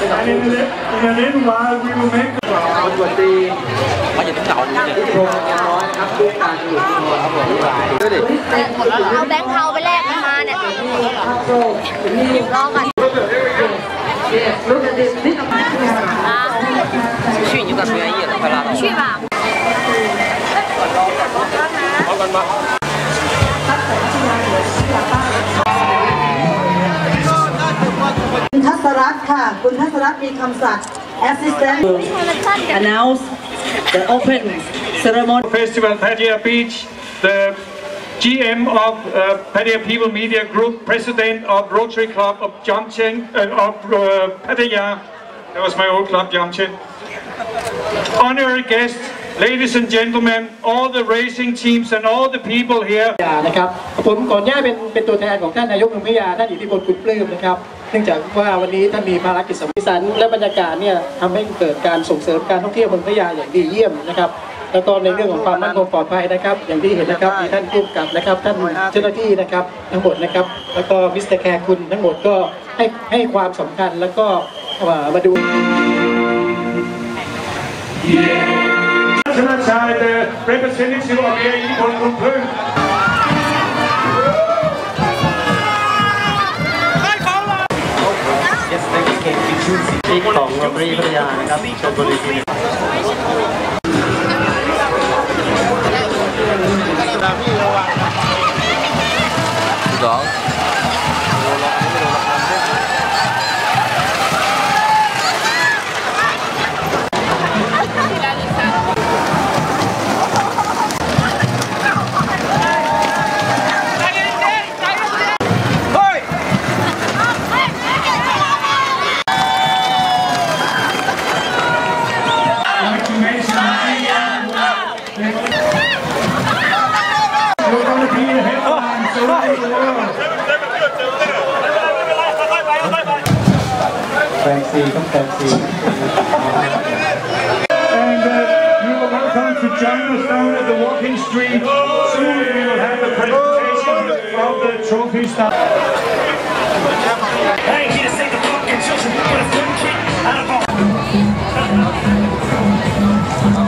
And in a, li- in a little while, we will make เอาตรวจตี มันจะต้องเหงาเนี่ย ที่โครงงานน้อยนะครับด้วยการหยุดตัวครับผมด้วยดิ เอาแบงค์เทาไปแลกกันมาเนี่ย ครับโซ่นี่ รอก่อน Yes, look at this. This 啊，去你就该不愿意了，快拉倒。去吧。 คุณ ค่ะ คุณทัศรัตน์มีคำสั่ง assistant announce the open ceremony Festival Pattaya Beach, the GM of uh, Pattaya People Media Group, President of Rotary Club of Jamchen, uh, of uh, Pattaya. That was my old club, Jamchen. Honorary guests, ladies and gentlemen, all the racing teams and all the people here. ยานะครับ ผมก่อนหน้าเป็นเป็นตัวแทนของท่านนายกเมืองพัทยาท่านอิทธิพลคุณปลื้มนะครับ เนื่องจากว่าวันนี้ท่านมีภารกิจสำคัญและบรรยากาศเนี่ยทำให้เกิดการส่งเสริมการท่องเที่ยวเมืองพัทยาอย่างดีเยี่ยมนะครับแล้วก็ในเรื่องของความมั่นคงปลอดภัยนะครับ อย่างที่เห็นนะครับมีท่านผู้กำกับนะครับ ท่านเจ้าหน้าที่นะครับ ทั้งหมดนะครับ แล้วก็มิสเตอร์แคร์คุณทั้งหมดก็ให้ให้ความสำคัญแล้วก็เอ่อมาดู International side, the representative of Air Equal Group. proprio italiane, capisci? We're going and uh, you are welcome to join us down at the walking street. Soon we will have the presentation of the trophy stuff.